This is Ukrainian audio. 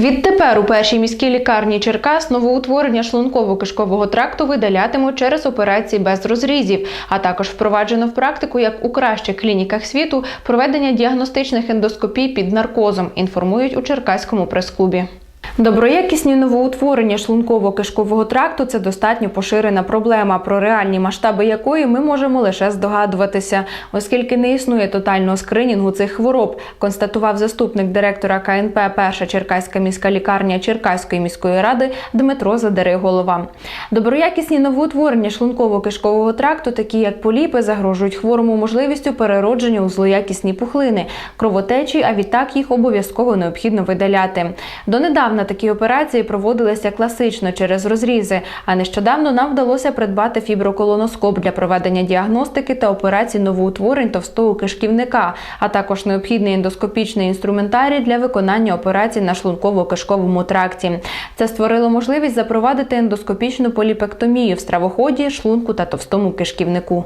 Відтепер у першій міській лікарні Черкас новоутворення шлунково-кишкового тракту видалятимуть через операції без розрізів, а також впроваджено в практику, як у кращих клініках світу, проведення діагностичних ендоскопій під наркозом. Інформують у Черкаському прес-клубі. Доброякісні новоутворення шлунково-кишкового тракту це достатньо поширена проблема, про реальні масштаби якої ми можемо лише здогадуватися, оскільки не існує тотального скринінгу цих хвороб, констатував заступник директора КНП Перша Черкаська міська лікарня Черкаської міської ради Дмитро Задериголова. Доброякісні новоутворення шлунково-кишкового тракту, такі як поліпи, загрожують хворому можливістю переродження у злоякісні пухлини, кровотечі, а відтак їх обов'язково необхідно видаляти. Донедавна такі операції проводилися класично через розрізи, а нещодавно нам вдалося придбати фіброколоноскоп для проведення діагностики та операцій новоутворень товстого кишківника, а також необхідний ендоскопічний інструментарій для виконання операцій на шлунково-кишковому тракті. Це створило можливість запровадити ендоскопічну поліпектомію в стравоході, шлунку та товстому кишківнику.